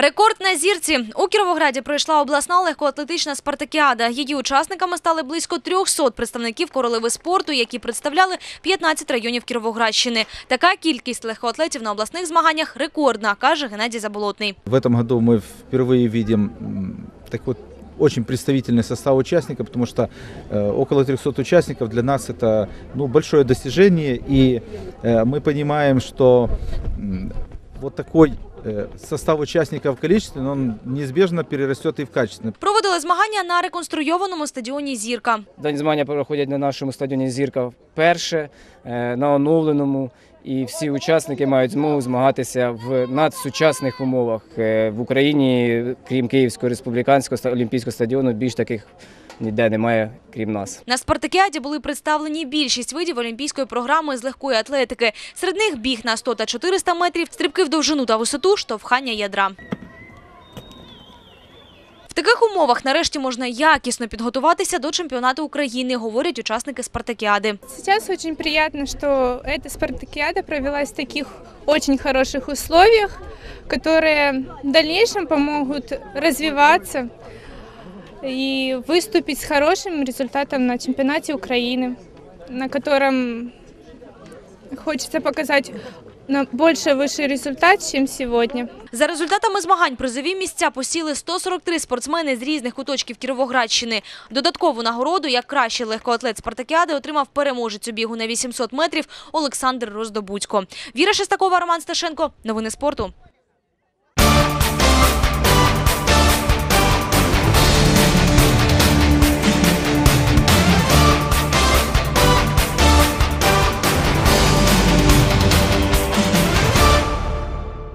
Рекорд на зірці. У Кіровограді пройшла обласна легкоатлетична спартакіада. Її учасниками стали близько 300 представників королеви спорту, які представляли 15 районів Кіровоградщини. Така кількість легкоатлетів на обласних змаганнях рекордна, каже Геннадій Заболотний. В этом году мы впервые видим м, так вот очень представительный состав участников, потому что э, около 300 участников для нас это ну, большое достижение, и э, мы понимаем, что м, вот такой э, состав участников количественный, он неизбежно перерастет і в качественный. Проводили змагання на реконструйованому стадіоні Зірка. Дані змагання проходять на нашому стадіоні Зірка вперше, е, на оновленому. І всі учасники мають змогу змагатися в надсучасних умовах Е, в Україні, крім Київського республіканського олімпійського стадіону, більш таких ніде немає, крім нас. На спартакіаді були представлені більшість видів олімпійської програми з легкої атлетики. Серед них біг на 100 та 400 метрів, стрибки в довжину та висоту, штовхання ядра В таких умовах нарешті можна якісно підготуватися до чемпіонату України, говорять учасники спартакіади. Сейчас очень приятно, что эта спартакиада провелась в таких очень хороших условиях, которые в дальнейшем помогут развиваться и выступить с хорошим результатом на чемпионате Украины, на котором хочется показать на больше высший результат, чем сегодня. За результатами змагань призові місця посіли 143 спортсмени з різних куточків Кіровоградщини. Додаткову нагороду як кращий легкоатлет спартакіади отримав переможець у бігу на 800 метрів Олександр Роздобудько. Віра Шестакова, Роман Сташенко. Новини спорту.